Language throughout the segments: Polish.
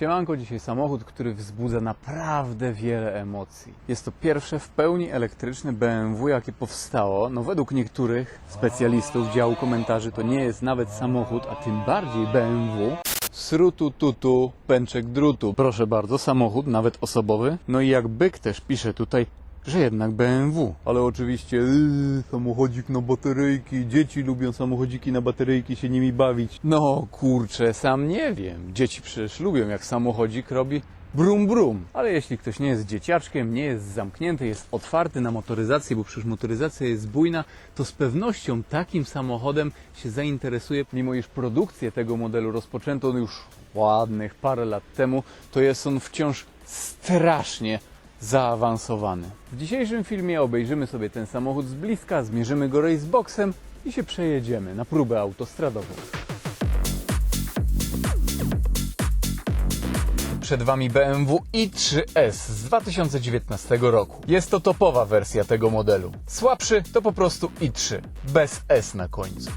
Siemanko, dzisiaj samochód, który wzbudza naprawdę wiele emocji. Jest to pierwsze w pełni elektryczne BMW, jakie powstało. No według niektórych specjalistów działu komentarzy to nie jest nawet samochód, a tym bardziej BMW. Srutu tutu, pęczek drutu. Proszę bardzo, samochód, nawet osobowy. No i jak byk też pisze tutaj, że jednak BMW. Ale oczywiście yy, samochodzik na bateryjki, dzieci lubią samochodziki na bateryjki, się nimi bawić. No kurczę, sam nie wiem. Dzieci przecież lubią jak samochodzik robi brum brum. Ale jeśli ktoś nie jest dzieciaczkiem, nie jest zamknięty, jest otwarty na motoryzację, bo przecież motoryzacja jest bujna, to z pewnością takim samochodem się zainteresuje, mimo iż produkcję tego modelu rozpoczęto już ładnych parę lat temu, to jest on wciąż strasznie zaawansowany. W dzisiejszym filmie obejrzymy sobie ten samochód z bliska, zmierzymy go raceboxem i się przejedziemy na próbę autostradową. Przed Wami BMW i3S z 2019 roku. Jest to topowa wersja tego modelu. Słabszy to po prostu i3, bez S na końcu.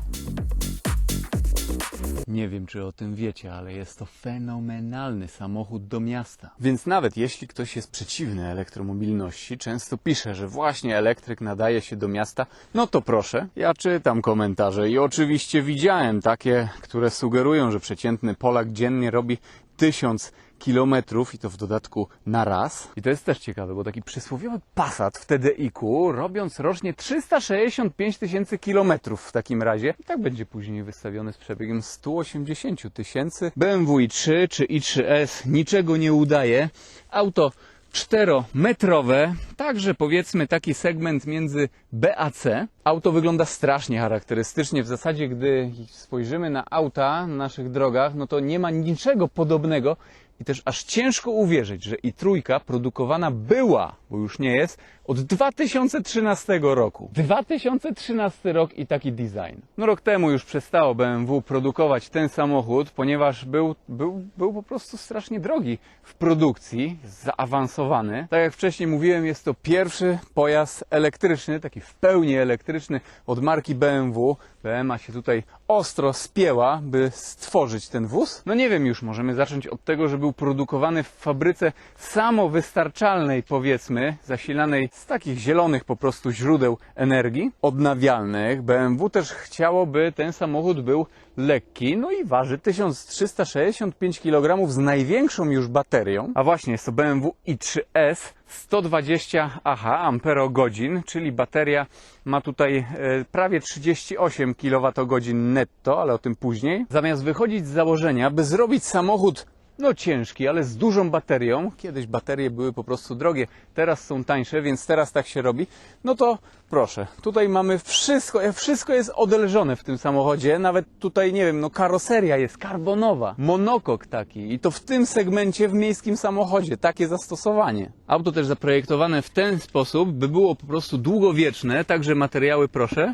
Nie wiem, czy o tym wiecie, ale jest to fenomenalny samochód do miasta. Więc nawet jeśli ktoś jest przeciwny elektromobilności, często pisze, że właśnie elektryk nadaje się do miasta, no to proszę, ja czytam komentarze i oczywiście widziałem takie, które sugerują, że przeciętny Polak dziennie robi tysiąc kilometrów i to w dodatku na raz. I to jest też ciekawe, bo taki przysłowiowy Passat w TDI-ku, robiąc rocznie 365 tysięcy kilometrów w takim razie, i tak będzie później wystawiony z przebiegiem 180 tysięcy. BMW i3 czy i3S niczego nie udaje. Auto czterometrowe, także powiedzmy taki segment między B a C. Auto wygląda strasznie charakterystycznie. W zasadzie, gdy spojrzymy na auta na naszych drogach, no to nie ma niczego podobnego i też aż ciężko uwierzyć, że i trójka produkowana była, bo już nie jest, od 2013 roku. 2013 rok i taki design. No rok temu już przestało BMW produkować ten samochód, ponieważ był, był, był po prostu strasznie drogi w produkcji, zaawansowany. Tak jak wcześniej mówiłem, jest to pierwszy pojazd elektryczny, taki w pełni elektryczny od marki BMW. BMA się tutaj ostro spięła, by stworzyć ten wóz. No nie wiem już, możemy zacząć od tego, że był produkowany w fabryce samowystarczalnej, powiedzmy, zasilanej z takich zielonych po prostu źródeł energii odnawialnych. BMW też chciało, by ten samochód był lekki, no i waży 1365 kg z największą już baterią. A właśnie, jest to BMW i3S 120 aha, amperogodzin, czyli bateria ma tutaj e, prawie 38 kWh netto, ale o tym później. Zamiast wychodzić z założenia, by zrobić samochód no ciężki, ale z dużą baterią. Kiedyś baterie były po prostu drogie, teraz są tańsze, więc teraz tak się robi. No to proszę, tutaj mamy wszystko, e, wszystko jest odelżone w tym samochodzie. Nawet tutaj, nie wiem, no karoseria jest karbonowa, monokok taki i to w tym segmencie w miejskim samochodzie, takie zastosowanie. Auto też zaprojektowane w ten sposób, by było po prostu długowieczne, także materiały proszę.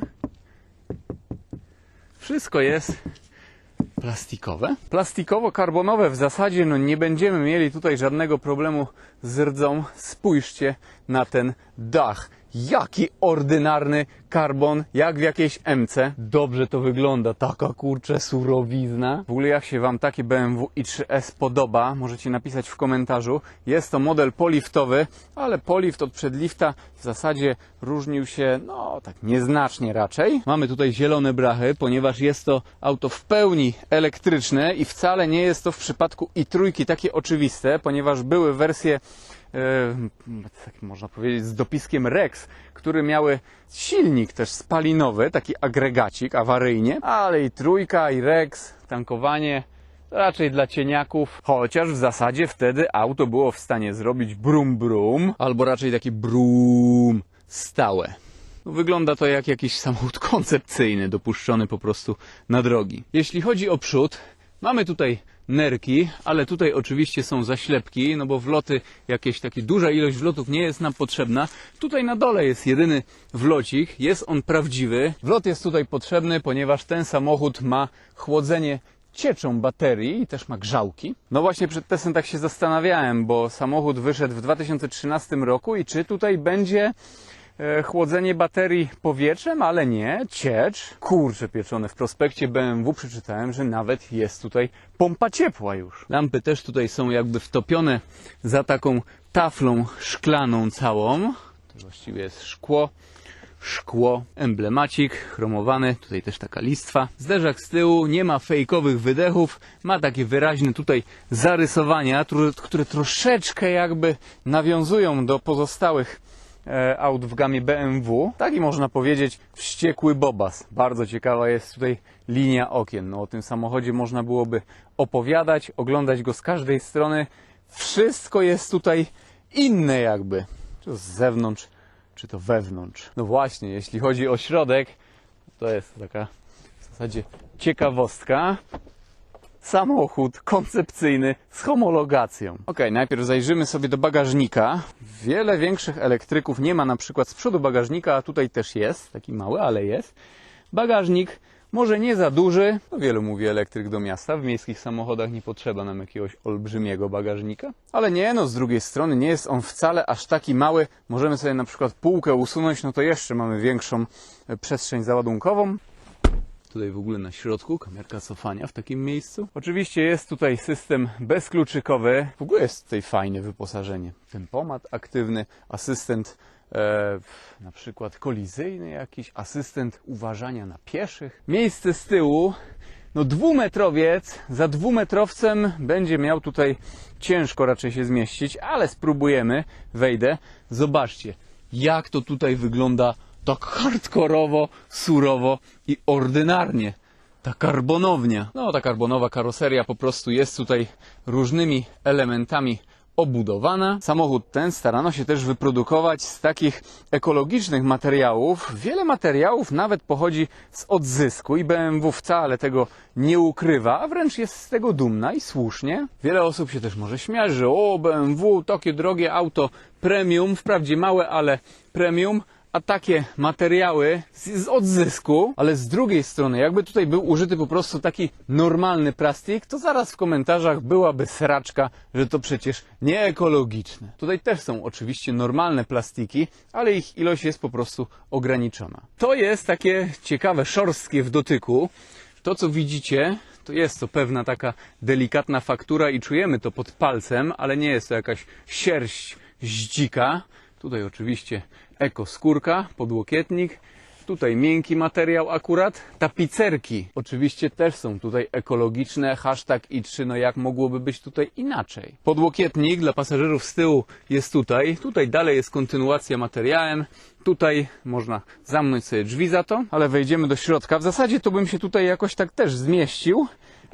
Wszystko jest plastikowe. Plastikowo-karbonowe w zasadzie no nie będziemy mieli tutaj żadnego problemu z rdzą. Spójrzcie na ten dach. Jaki ordynarny karbon, jak w jakiejś MC. Dobrze to wygląda, taka kurcze surowizna. W ogóle jak się Wam takie BMW i3S podoba, możecie napisać w komentarzu. Jest to model poliftowy, ale polift od przedlifta w zasadzie różnił się, no tak nieznacznie raczej. Mamy tutaj zielone brachy, ponieważ jest to auto w pełni elektryczne i wcale nie jest to w przypadku i trójki takie oczywiste, ponieważ były wersje tak można powiedzieć, z dopiskiem Rex, które miały silnik też spalinowy, taki agregacik awaryjnie, ale i trójka, i Rex, tankowanie raczej dla cieniaków, chociaż w zasadzie wtedy auto było w stanie zrobić brum brum, albo raczej takie brum stałe. No, Wygląda to jak jakiś samochód koncepcyjny, dopuszczony po prostu na drogi. Jeśli chodzi o przód, mamy tutaj nerki, ale tutaj oczywiście są zaślepki, no bo wloty, jakieś takie duża ilość wlotów nie jest nam potrzebna. Tutaj na dole jest jedyny wlocik, jest on prawdziwy. Wlot jest tutaj potrzebny, ponieważ ten samochód ma chłodzenie cieczą baterii i też ma grzałki. No właśnie przed testem tak się zastanawiałem, bo samochód wyszedł w 2013 roku i czy tutaj będzie chłodzenie baterii powietrzem, ale nie, ciecz. Kurcze pieczone, w prospekcie BMW przeczytałem, że nawet jest tutaj pompa ciepła już. Lampy też tutaj są jakby wtopione za taką taflą szklaną całą. To właściwie jest szkło szkło, emblemacik chromowany, tutaj też taka listwa. Zderzak z tyłu, nie ma fejkowych wydechów, ma takie wyraźne tutaj zarysowania, które, troszeczkę jakby nawiązują do pozostałych e, aut w gamie BMW. Taki można powiedzieć wściekły bobas. Bardzo ciekawa jest tutaj linia okien. No, o tym samochodzie można byłoby opowiadać, oglądać go z każdej strony. Wszystko jest tutaj inne jakby. Czy to z zewnątrz, czy to wewnątrz. No właśnie, jeśli chodzi o środek, to jest taka w zasadzie ciekawostka. Samochód koncepcyjny z homologacją. Ok, najpierw zajrzymy sobie do bagażnika. Wiele większych elektryków nie ma na przykład z przodu bagażnika, a tutaj też jest, taki mały, ale jest. Bagażnik może nie za duży, no wielu mówi elektryk do miasta, w miejskich samochodach nie potrzeba nam jakiegoś olbrzymiego bagażnika, ale nie, no z drugiej strony nie jest on wcale aż taki mały, możemy sobie na przykład półkę usunąć, no to jeszcze mamy większą e, przestrzeń załadunkową. Tutaj w ogóle na środku kamerka cofania w takim miejscu. Oczywiście jest tutaj system bezkluczykowy. W ogóle jest tutaj fajne wyposażenie. Tempomat aktywny, asystent e, na przykład kolizyjny jakiś, asystent uważania na pieszych. Miejsce z tyłu, no dwumetrowiec, za dwumetrowcem będzie miał tutaj ciężko raczej się zmieścić, ale spróbujemy, wejdę. Zobaczcie, jak to tutaj wygląda tak hardkorowo, surowo i ordynarnie. Ta karbonownia. No, ta karbonowa karoseria po prostu jest tutaj różnymi elementami obudowana. Samochód ten starano się też wyprodukować z takich ekologicznych materiałów. Wiele materiałów nawet pochodzi z odzysku i BMW wcale tego nie ukrywa, a wręcz jest z tego dumna i słusznie. Wiele osób się też może śmiać, że o BMW, takie drogie auto premium, wprawdzie małe, ale premium, a takie materiały z, z odzysku, ale z drugiej strony, jakby tutaj był użyty po prostu taki normalny plastik, to zaraz w komentarzach byłaby sraczka, że to przecież nie ekologiczne. Tutaj też są oczywiście normalne plastiki, ale ich ilość jest po prostu ograniczona. To jest takie ciekawe, szorstkie w dotyku. To, co widzicie, to jest to pewna taka delikatna faktura i czujemy to pod palcem, ale nie jest to jakaś sierść z dzika. Tutaj oczywiście ekoskórka, podłokietnik. Tutaj miękki materiał akurat. Tapicerki oczywiście też są tutaj ekologiczne. Hashtag i3, no jak mogłoby być tutaj inaczej? Podłokietnik dla pasażerów z tyłu jest tutaj. Tutaj dalej jest kontynuacja materiałem. Tutaj można zamknąć sobie drzwi za to, ale wejdziemy do środka. W zasadzie to bym się tutaj jakoś tak też zmieścił,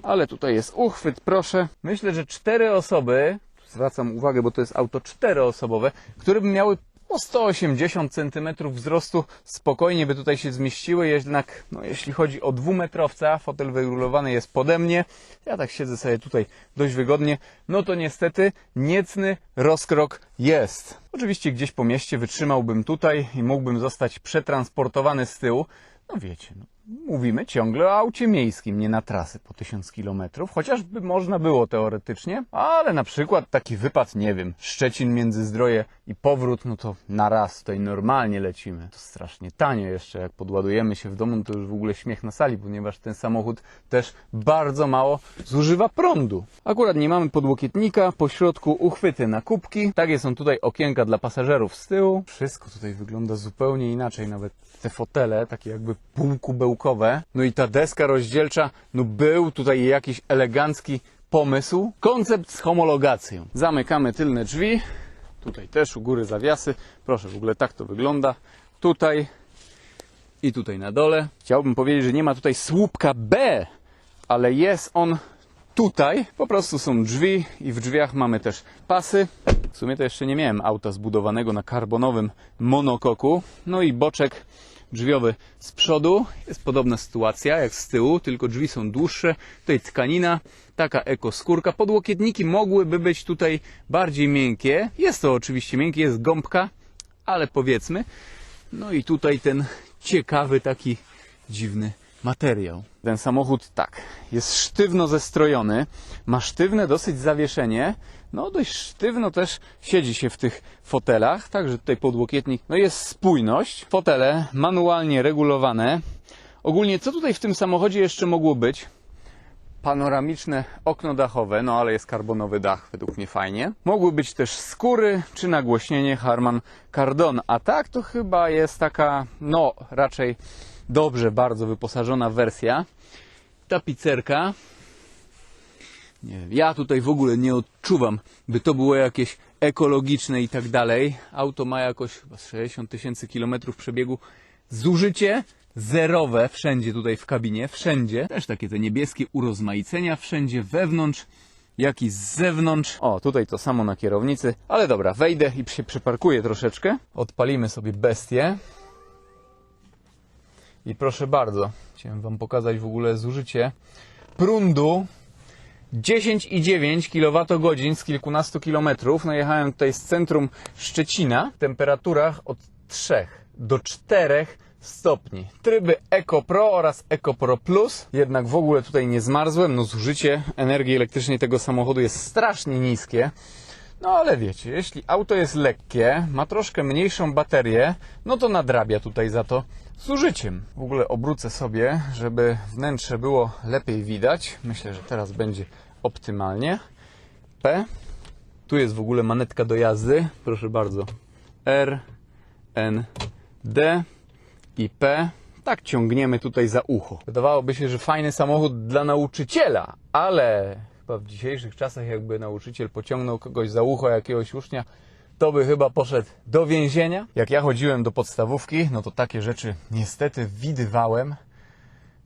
ale tutaj jest uchwyt, proszę. Myślę, że cztery osoby, zwracam uwagę, bo to jest auto czteroosobowe, które by miały po 180 cm wzrostu. Spokojnie by tutaj się zmieściły, jednak no, jeśli chodzi o dwumetrowca, fotel wyrulowany jest pode mnie, ja tak siedzę sobie tutaj dość wygodnie, no to niestety niecny rozkrok jest. Oczywiście gdzieś po mieście wytrzymałbym tutaj i mógłbym zostać przetransportowany z tyłu, no wiecie, no, mówimy ciągle o aucie miejskim, nie na trasy po 1000 km, chociażby można było teoretycznie, ale na przykład taki wypad, nie wiem, Szczecin Międzyzdroje i powrót, no to na raz tutaj normalnie lecimy. To strasznie tanio jeszcze, jak podładujemy się w domu, to już w ogóle śmiech na sali, ponieważ ten samochód też bardzo mało zużywa prądu. Akurat nie mamy podłokietnika, po środku uchwyty na kubki, takie są tutaj okienka dla pasażerów z tyłu. Wszystko tutaj wygląda zupełnie inaczej, nawet te fotele, takie jakby półkubełkowe. No i ta deska rozdzielcza, no był tutaj jakiś elegancki pomysł. Koncept z homologacją. Zamykamy tylne drzwi. Tutaj też u góry zawiasy. Proszę, w ogóle tak to wygląda. Tutaj i tutaj na dole. Chciałbym powiedzieć, że nie ma tutaj słupka B, ale jest on tutaj. Po prostu są drzwi i w drzwiach mamy też pasy. W sumie to jeszcze nie miałem auta zbudowanego na karbonowym monokoku. No i boczek drzwiowy z przodu. Jest podobna sytuacja jak z tyłu, tylko drzwi są dłuższe. Tutaj tkanina, taka ekoskórka. Podłokietniki mogłyby być tutaj bardziej miękkie. Jest to oczywiście miękkie, jest gąbka, ale powiedzmy. No i tutaj ten ciekawy taki dziwny materiał. Ten samochód tak, jest sztywno zestrojony, ma sztywne dosyć zawieszenie, no dość sztywno też siedzi się w tych fotelach, także tutaj podłokietnik, no jest spójność, fotele manualnie regulowane. Ogólnie co tutaj w tym samochodzie jeszcze mogło być? panoramiczne okno dachowe, no ale jest karbonowy dach, według mnie fajnie. Mogły być też skóry, czy nagłośnienie Harman Kardon, a tak to chyba jest taka, no raczej dobrze, bardzo wyposażona wersja. Tapicerka. Nie wiem, ja tutaj w ogóle nie odczuwam, by to było jakieś ekologiczne i tak dalej. Auto ma jakoś chyba z 60 tysięcy kilometrów przebiegu. Zużycie zerowe wszędzie tutaj w kabinie, wszędzie. Też takie te niebieskie urozmaicenia wszędzie wewnątrz, jak i z zewnątrz. O, tutaj to samo na kierownicy. Ale dobra, wejdę i się przyparkuję troszeczkę. Odpalimy sobie bestię. I proszę bardzo, chciałem Wam pokazać w ogóle zużycie prądu 10,9 kWh z kilkunastu kilometrów. No jechałem tutaj z centrum Szczecina w temperaturach od 3 do 4 stopni. Tryby Eco Pro oraz Eco Pro Plus. Jednak w ogóle tutaj nie zmarzłem. No zużycie energii elektrycznej tego samochodu jest strasznie niskie. No ale wiecie, jeśli auto jest lekkie, ma troszkę mniejszą baterię, no to nadrabia tutaj za to zużyciem. W ogóle obrócę sobie, żeby wnętrze było lepiej widać. Myślę, że teraz będzie optymalnie. P. Tu jest w ogóle manetka do jazdy. Proszę bardzo. R, N, D i P. Tak ciągniemy tutaj za ucho. Wydawałoby się, że fajny samochód dla nauczyciela, ale chyba w dzisiejszych czasach jakby nauczyciel pociągnął kogoś za ucho, jakiegoś ucznia, to by chyba poszedł do więzienia. Jak ja chodziłem do podstawówki, no to takie rzeczy niestety widywałem.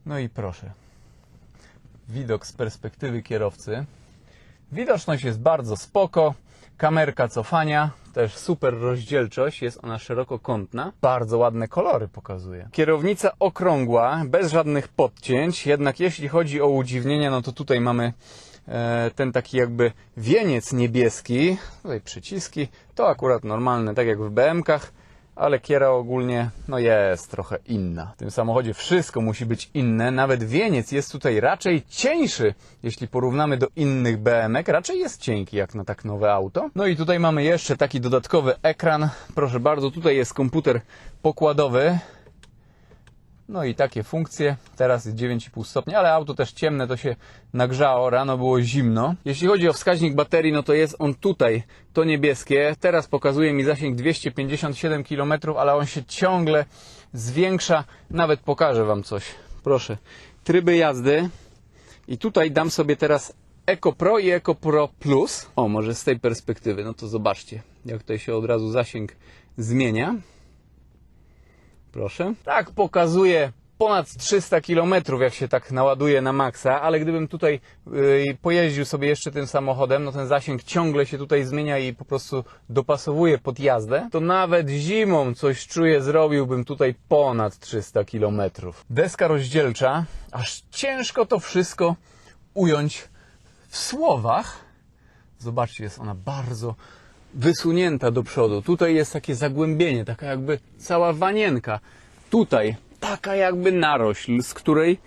No i proszę. Widok z perspektywy kierowcy. Widoczność jest bardzo spoko. Kamerka cofania, też super rozdzielczość, jest ona szerokokątna. Bardzo ładne kolory pokazuje. Kierownica okrągła, bez żadnych podcięć, jednak jeśli chodzi o udziwnienia, no to tutaj mamy ten taki jakby wieniec niebieski, tutaj przyciski, to akurat normalne, tak jak w BM-kach, ale kiera ogólnie no jest trochę inna. W tym samochodzie wszystko musi być inne, nawet wieniec jest tutaj raczej cieńszy, jeśli porównamy do innych BM-ek, raczej jest cienki jak na tak nowe auto. No i tutaj mamy jeszcze taki dodatkowy ekran, proszę bardzo, tutaj jest komputer pokładowy, no i takie funkcje. Teraz jest 9,5 stopnia, ale auto też ciemne, to się nagrzało, rano było zimno. Jeśli chodzi o wskaźnik baterii, no to jest on tutaj, to niebieskie. Teraz pokazuje mi zasięg 257 km, ale on się ciągle zwiększa. Nawet pokażę Wam coś. Proszę. Tryby jazdy. I tutaj dam sobie teraz Eco Pro i Eco Pro Plus. O, może z tej perspektywy, no to zobaczcie, jak tutaj się od razu zasięg zmienia. Proszę. Tak pokazuje ponad 300 km, jak się tak naładuje na maksa, ale gdybym tutaj yy, pojeździł sobie jeszcze tym samochodem, no ten zasięg ciągle się tutaj zmienia i po prostu dopasowuje pod jazdę, to nawet zimą coś czuję, zrobiłbym tutaj ponad 300 km. Deska rozdzielcza, aż ciężko to wszystko ująć w słowach. Zobaczcie, jest ona bardzo wysunięta do przodu. Tutaj jest takie zagłębienie, taka jakby cała wanienka. Tutaj taka jakby narośl, z której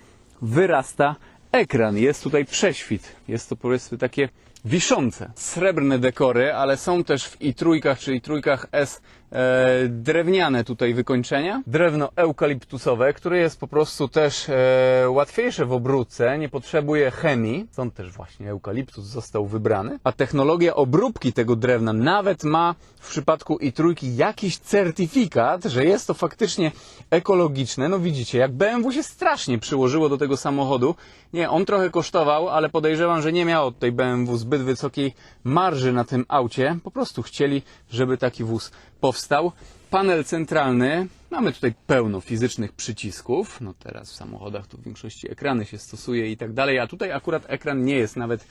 wyrasta ekran. Jest tutaj prześwit. Jest to powiedzmy takie wiszące. Srebrne dekory, ale są też w i trójkach, czyli trójkach S e, drewniane tutaj wykończenia. Drewno eukaliptusowe, które jest po prostu też e, łatwiejsze w obróbce, nie potrzebuje chemii. Stąd też właśnie eukaliptus został wybrany. A technologia obróbki tego drewna nawet ma w przypadku i trójki jakiś certyfikat, że jest to faktycznie ekologiczne. No widzicie, jak BMW się strasznie przyłożyło do tego samochodu. Nie, on trochę kosztował, ale podejrzewam, że nie miało tutaj BMW zbyt wysokiej marży na tym aucie. Po prostu chcieli, żeby taki wóz powstał. Panel centralny. Mamy tutaj pełno fizycznych przycisków. No teraz w samochodach to w większości ekrany się stosuje i tak dalej, a tutaj akurat ekran nie jest nawet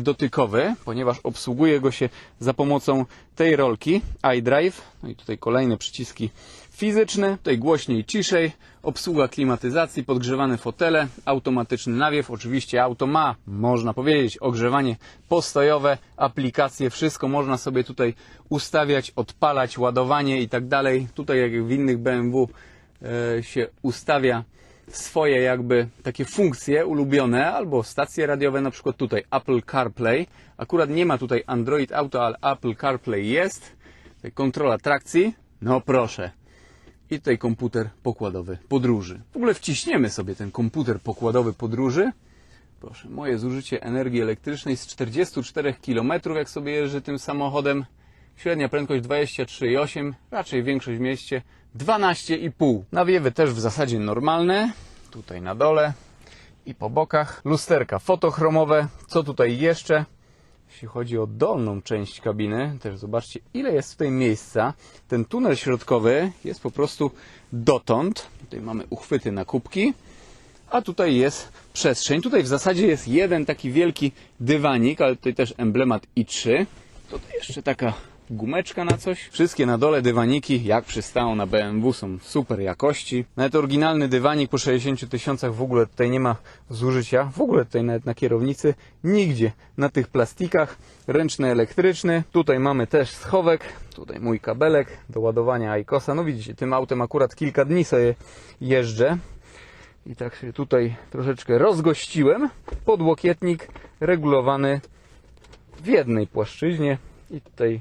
dotykowy, ponieważ obsługuje go się za pomocą tej rolki iDrive. No i tutaj kolejne przyciski fizyczne, tutaj głośniej, ciszej, obsługa klimatyzacji, podgrzewane fotele, automatyczny nawiew. Oczywiście auto ma, można powiedzieć, ogrzewanie postojowe, aplikacje, wszystko można sobie tutaj ustawiać, odpalać, ładowanie i tak dalej. Tutaj jak w innych BMW e, się ustawia swoje jakby takie funkcje ulubione, albo stacje radiowe, na przykład tutaj Apple CarPlay. Akurat nie ma tutaj Android Auto, ale Apple CarPlay jest. Tutaj kontrola trakcji. No proszę. I tutaj komputer pokładowy podróży. W ogóle wciśniemy sobie ten komputer pokładowy podróży. Proszę, moje zużycie energii elektrycznej z 44 km, jak sobie jeżdżę tym samochodem. Średnia prędkość 23,8, raczej większość w mieście 12,5. Nawiewy też w zasadzie normalne. Tutaj na dole i po bokach. Lusterka fotochromowe. Co tutaj jeszcze? Jeśli chodzi o dolną część kabiny, też zobaczcie, ile jest tutaj miejsca. Ten tunel środkowy jest po prostu dotąd. Tutaj mamy uchwyty na kubki, a tutaj jest przestrzeń. Tutaj w zasadzie jest jeden taki wielki dywanik, ale tutaj też emblemat i3. Tutaj jeszcze taka gumeczka na coś. Wszystkie na dole dywaniki, jak przystało na BMW, są super jakości. Nawet oryginalny dywanik po 60 tysiącach w ogóle tutaj nie ma zużycia. W ogóle tutaj nawet na kierownicy nigdzie. Na tych plastikach ręczny, elektryczny. Tutaj mamy też schowek. Tutaj mój kabelek do ładowania ICOSa. No widzicie, tym autem akurat kilka dni sobie jeżdżę. I tak się tutaj troszeczkę rozgościłem. Podłokietnik regulowany w jednej płaszczyźnie i tutaj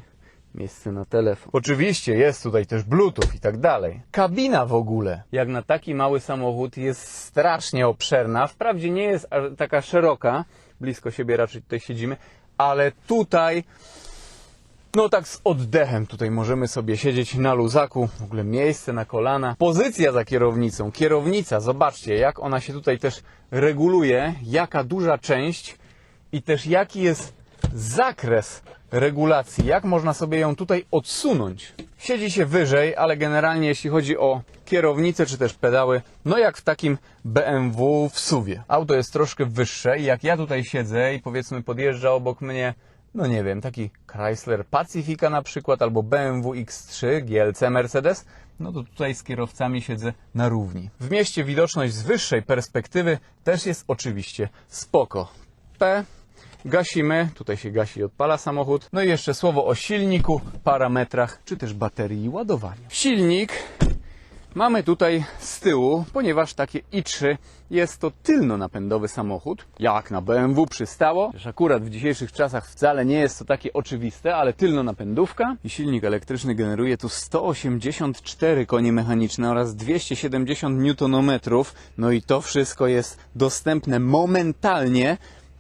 miejsce na telefon. Oczywiście jest tutaj też Bluetooth i tak dalej. Kabina w ogóle, jak na taki mały samochód, jest strasznie obszerna. Wprawdzie nie jest taka szeroka, blisko siebie raczej tutaj siedzimy, ale tutaj no tak z oddechem tutaj możemy sobie siedzieć na luzaku, w ogóle miejsce na kolana. Pozycja za kierownicą, kierownica, zobaczcie jak ona się tutaj też reguluje, jaka duża część i też jaki jest zakres regulacji, jak można sobie ją tutaj odsunąć. Siedzi się wyżej, ale generalnie jeśli chodzi o kierownicę czy też pedały, no jak w takim BMW w suwie. Auto jest troszkę wyższe i jak ja tutaj siedzę i powiedzmy podjeżdża obok mnie no nie wiem, taki Chrysler Pacifica na przykład, albo BMW X3, GLC Mercedes, no to tutaj z kierowcami siedzę na równi. W mieście widoczność z wyższej perspektywy też jest oczywiście spoko. P, gasimy, tutaj się gasi i odpala samochód. No i jeszcze słowo o silniku, parametrach, czy też baterii i ładowaniu. Silnik Mamy tutaj z tyłu, ponieważ takie i3 jest to tylno-napędowy samochód, jak na BMW przystało. Też akurat w dzisiejszych czasach wcale nie jest to takie oczywiste, ale tylno-napędówka i silnik elektryczny generuje tu 184 konie mechaniczne oraz 270 Nm. No i to wszystko jest dostępne momentalnie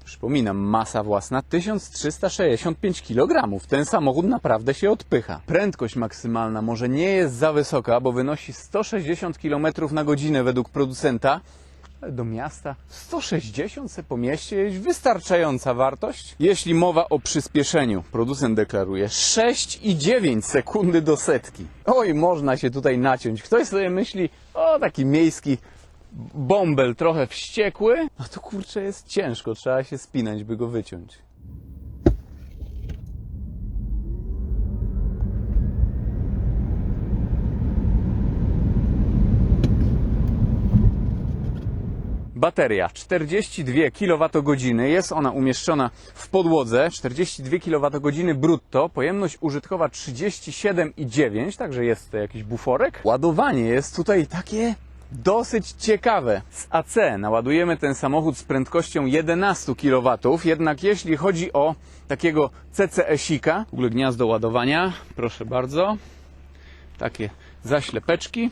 Przypominam, masa własna 1365 kg. Ten samochód naprawdę się odpycha. Prędkość maksymalna może nie jest za wysoka, bo wynosi 160 km na godzinę według producenta. Ale do miasta 160 se po mieście jest wystarczająca wartość. Jeśli mowa o przyspieszeniu, producent deklaruje 6,9 sekundy do setki. Oj, można się tutaj naciąć. Ktoś sobie myśli, o taki miejski bąbel trochę wściekły, a to kurczę jest ciężko, trzeba się spinać, by go wyciąć. Bateria 42 kWh, jest ona umieszczona w podłodze, 42 kWh brutto, pojemność użytkowa 37,9, także jest to jakiś buforek. Ładowanie jest tutaj takie dosyć ciekawe. Z AC naładujemy ten samochód z prędkością 11 kW, jednak jeśli chodzi o takiego CCS-ika, w ogóle gniazdo ładowania, proszę bardzo, takie zaślepeczki.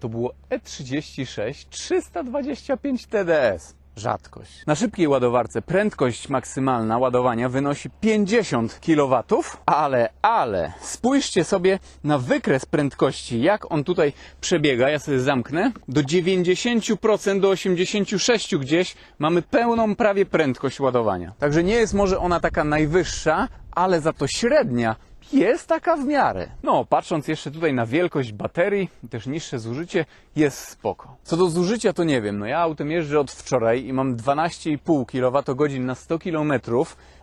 To było E E36 325 TDS rzadkość. Na szybkiej ładowarce prędkość maksymalna ładowania wynosi 50 kW, ale, ale spójrzcie sobie na wykres prędkości, jak on tutaj przebiega. Ja sobie zamknę. Do 90% do 86% gdzieś mamy pełną prawie prędkość ładowania. Także nie jest może ona taka najwyższa, ale za to średnia jest taka w miarę. No, patrząc jeszcze tutaj na wielkość baterii, też niższe zużycie, jest spoko. Co do zużycia, to nie wiem. No ja autem jeżdżę od wczoraj i mam 12,5 kWh na 100 km,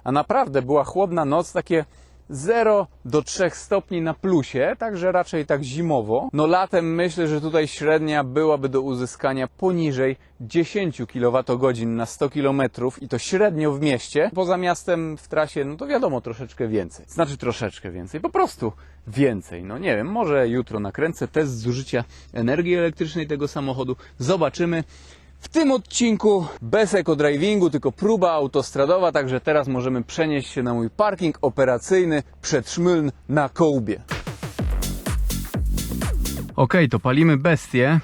a naprawdę była chłodna noc, takie 0 do 3 stopni na plusie, także raczej tak zimowo. No latem myślę, że tutaj średnia byłaby do uzyskania poniżej 10 kWh na 100 km i to średnio w mieście. Poza miastem w trasie, no to wiadomo, troszeczkę więcej. Znaczy troszeczkę więcej, po prostu więcej. No nie wiem, może jutro nakręcę test zużycia energii elektrycznej tego samochodu. Zobaczymy. W tym odcinku bez eco-drivingu, tylko próba autostradowa, także teraz możemy przenieść się na mój parking operacyjny przed Szmyln na Kołbie. Ok, to palimy bestię.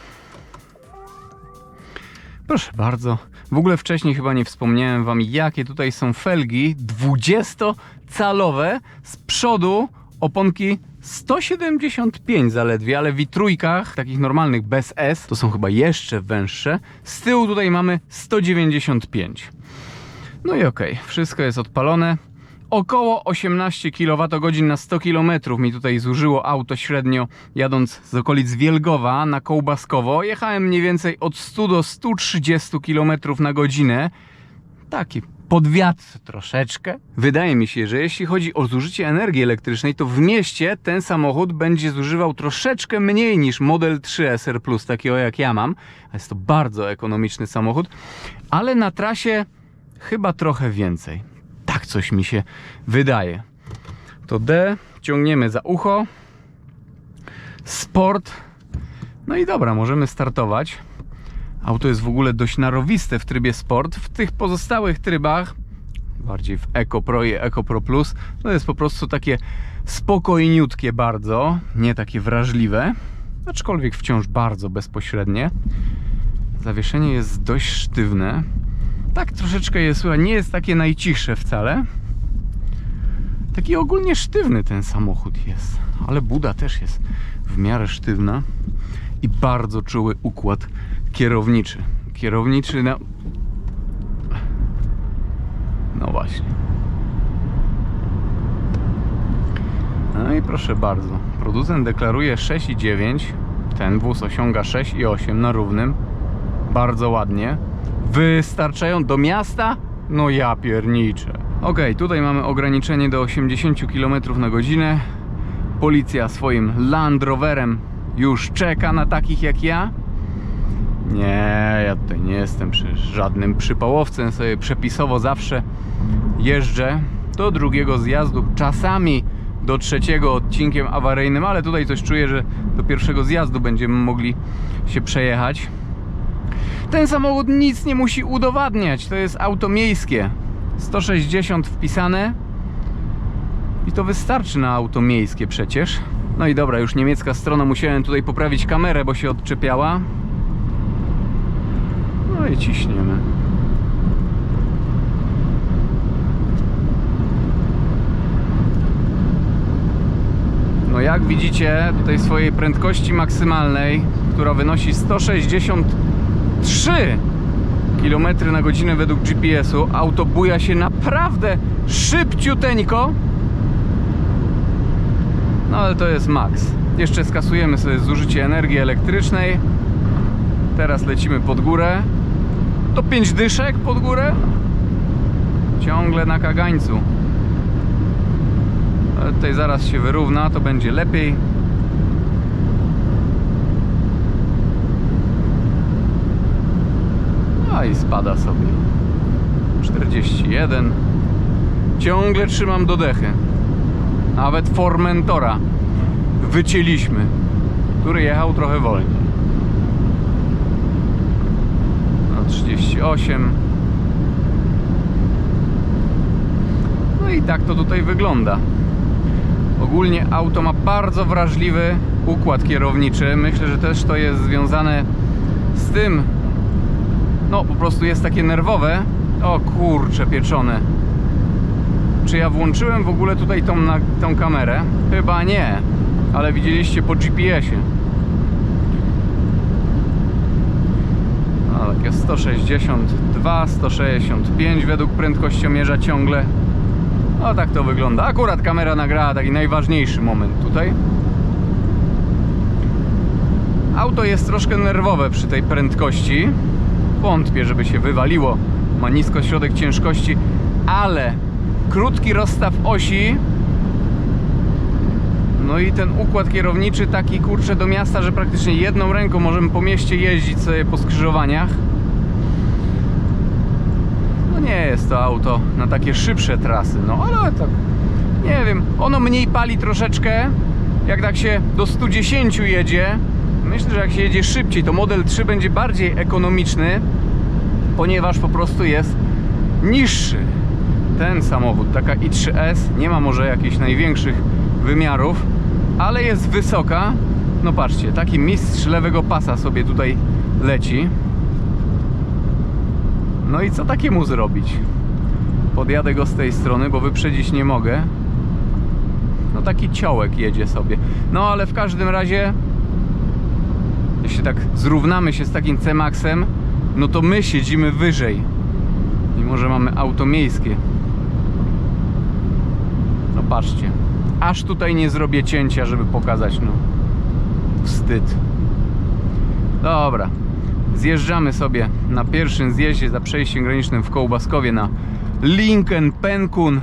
Proszę bardzo. W ogóle wcześniej chyba nie wspomniałem wam, jakie tutaj są felgi 20-calowe. Z przodu oponki 175 zaledwie, ale w trójkach, takich normalnych bez S, to są chyba jeszcze węższe. Z tyłu tutaj mamy 195. No i okej, wszystko jest odpalone. Około 18 kWh na 100 km mi tutaj zużyło auto średnio jadąc z okolic Wielgowa na Kołbaskowo. Jechałem mniej więcej od 100 do 130 km na godzinę. Taki podwiatr troszeczkę. Wydaje mi się, że jeśli chodzi o zużycie energii elektrycznej, to w mieście ten samochód będzie zużywał troszeczkę mniej niż Model 3 SR Plus, takiego jak ja mam. Jest to bardzo ekonomiczny samochód, ale na trasie chyba trochę więcej. Tak coś mi się wydaje. To D ciągniemy za ucho. Sport. No i dobra, możemy startować. Auto jest w ogóle dość narowiste w trybie sport. W tych pozostałych trybach, bardziej w Eco Pro i Eco Pro Plus, to jest po prostu takie spokojniutkie bardzo, nie takie wrażliwe, aczkolwiek wciąż bardzo bezpośrednie. Zawieszenie jest dość sztywne. Tak troszeczkę jest, słychać, nie jest takie najcichsze wcale. Taki ogólnie sztywny ten samochód jest, ale Buda też jest w miarę sztywna i bardzo czuły układ kierowniczy. Kierowniczy na. No właśnie. No i proszę bardzo. Producent deklaruje 6,9. Ten wóz osiąga 6,8 na równym. Bardzo ładnie. Wystarczają do miasta? No ja pierniczę. Ok, tutaj mamy ograniczenie do 80 km na godzinę. Policja swoim Land Roverem już czeka na takich jak ja. Nie, ja tutaj nie jestem żadnym przypałowcem, sobie przepisowo zawsze jeżdżę do drugiego zjazdu, czasami do trzeciego odcinkiem awaryjnym, ale tutaj coś czuję, że do pierwszego zjazdu będziemy mogli się przejechać. Ten samochód nic nie musi udowadniać, to jest auto miejskie. 160 wpisane i to wystarczy na auto miejskie przecież. No i dobra, już niemiecka strona, musiałem tutaj poprawić kamerę, bo się odczepiała. No i ciśniemy. No jak widzicie, tutaj swojej prędkości maksymalnej, która wynosi 163 km na godzinę według GPS-u, auto buja się naprawdę szybciuteńko. No ale to jest maks. Jeszcze skasujemy sobie zużycie energii elektrycznej. Teraz lecimy pod górę. To 5 dyszek pod górę. Ciągle na kagańcu. Ale tutaj zaraz się wyrówna, to będzie lepiej. A i spada sobie. 41. Ciągle trzymam do dechy. Nawet Formentora wycięliśmy, który jechał trochę wolniej. No 38. No i tak to tutaj wygląda. Ogólnie auto ma bardzo wrażliwy układ kierowniczy. Myślę, że też to jest związane z tym, no po prostu jest takie nerwowe. O kurcze pieczone. Czy ja włączyłem w ogóle tutaj tą, tą kamerę? Chyba nie, ale widzieliście po GPS-ie. No, takie 162, 165 według prędkościomierza ciągle. No tak to wygląda. Akurat kamera nagrała taki najważniejszy moment tutaj. Auto jest troszkę nerwowe przy tej prędkości. Wątpię, żeby się wywaliło. Ma nisko środek ciężkości, ale krótki rozstaw osi No i ten układ kierowniczy taki kurczę do miasta, że praktycznie jedną ręką możemy po mieście jeździć sobie po skrzyżowaniach. Nie jest to auto na takie szybsze trasy, no ale tak nie wiem, ono mniej pali troszeczkę, jak tak się do 110 jedzie. Myślę, że jak się jedzie szybciej, to Model 3 będzie bardziej ekonomiczny, ponieważ po prostu jest niższy. Ten samochód, taka i3S, nie ma może jakichś największych wymiarów, ale jest wysoka. No patrzcie, taki mistrz lewego pasa sobie tutaj leci. No i co takiemu zrobić? Podjadę go z tej strony, bo wyprzedzić nie mogę. No taki ciołek jedzie sobie. No ale w każdym razie, jeśli tak zrównamy się z takim C-Maxem, no to my siedzimy wyżej. Mimo, że mamy auto miejskie. No patrzcie. Aż tutaj nie zrobię cięcia, żeby pokazać, no. Wstyd. Dobra. Zjeżdżamy sobie na pierwszym zjeździe za przejściem granicznym w Kołbaskowie na Lincoln, Penkun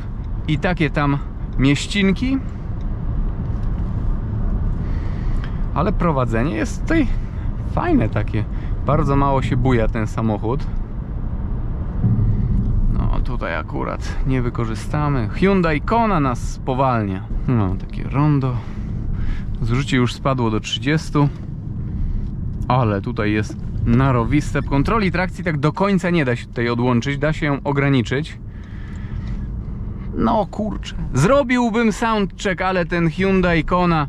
i takie tam mieścinki. Ale prowadzenie jest tutaj fajne takie. Bardzo mało się buja ten samochód. No tutaj akurat nie wykorzystamy. Hyundai Kona nas spowalnia. No takie rondo. Zużycie już spadło do 30. Ale tutaj jest narowiste. Kontroli trakcji tak do końca nie da się tutaj odłączyć, da się ją ograniczyć. No kurczę. Zrobiłbym soundcheck, ale ten Hyundai Kona,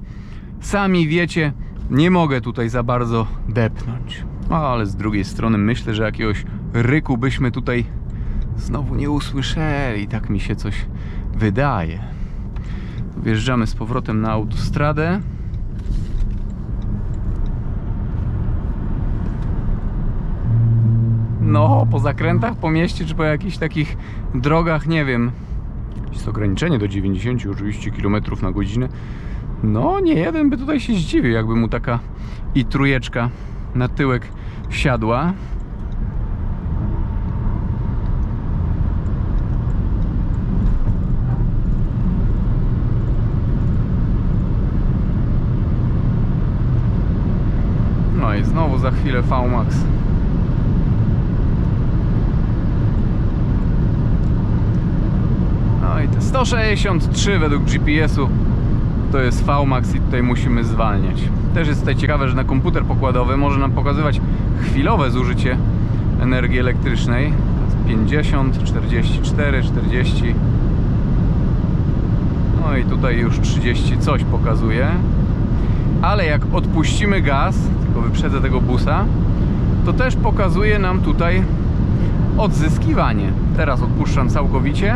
sami wiecie, nie mogę tutaj za bardzo depnąć. No, ale z drugiej strony myślę, że jakiegoś ryku byśmy tutaj znowu nie usłyszeli. Tak mi się coś wydaje. Wjeżdżamy z powrotem na autostradę. No, po zakrętach, po mieście, czy po jakichś takich drogach, nie wiem. Jest ograniczenie do 90 oczywiście km na godzinę. No, nie jeden by tutaj się zdziwił, jakby mu taka i trójeczka na tyłek wsiadła. No i znowu za chwilę VMAX. No i te 163 według GPS-u to jest VMAX i tutaj musimy zwalniać. Też jest tutaj ciekawe, że na komputer pokładowy może nam pokazywać chwilowe zużycie energii elektrycznej. To jest 50, 44, 40. No i tutaj już 30 coś pokazuje. Ale jak odpuścimy gaz, tylko wyprzedzę tego busa, to też pokazuje nam tutaj odzyskiwanie. Teraz odpuszczam całkowicie.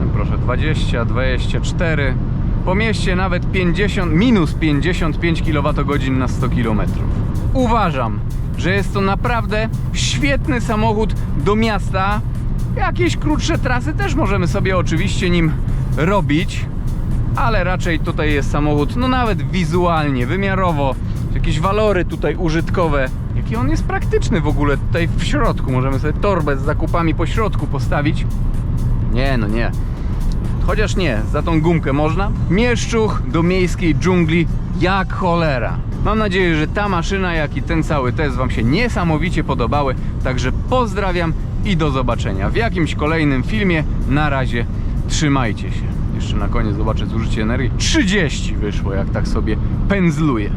No Proszę, 20, 24. Po mieście nawet 50, minus 55 kWh na 100 km. Uważam, że jest to naprawdę świetny samochód do miasta. Jakieś krótsze trasy też możemy sobie oczywiście nim robić, ale raczej tutaj jest samochód, no nawet wizualnie, wymiarowo, jakieś walory tutaj użytkowe. Jaki on jest praktyczny w ogóle tutaj w środku. Możemy sobie torbę z zakupami po środku postawić. Nie, no nie. Chociaż nie, za tą gumkę można. Mieszczuch do miejskiej dżungli jak cholera. Mam nadzieję, że ta maszyna, jak i ten cały test Wam się niesamowicie podobały. Także pozdrawiam i do zobaczenia w jakimś kolejnym filmie. Na razie trzymajcie się. Jeszcze na koniec zobaczę zużycie energii. 30 wyszło, jak tak sobie pędzluję.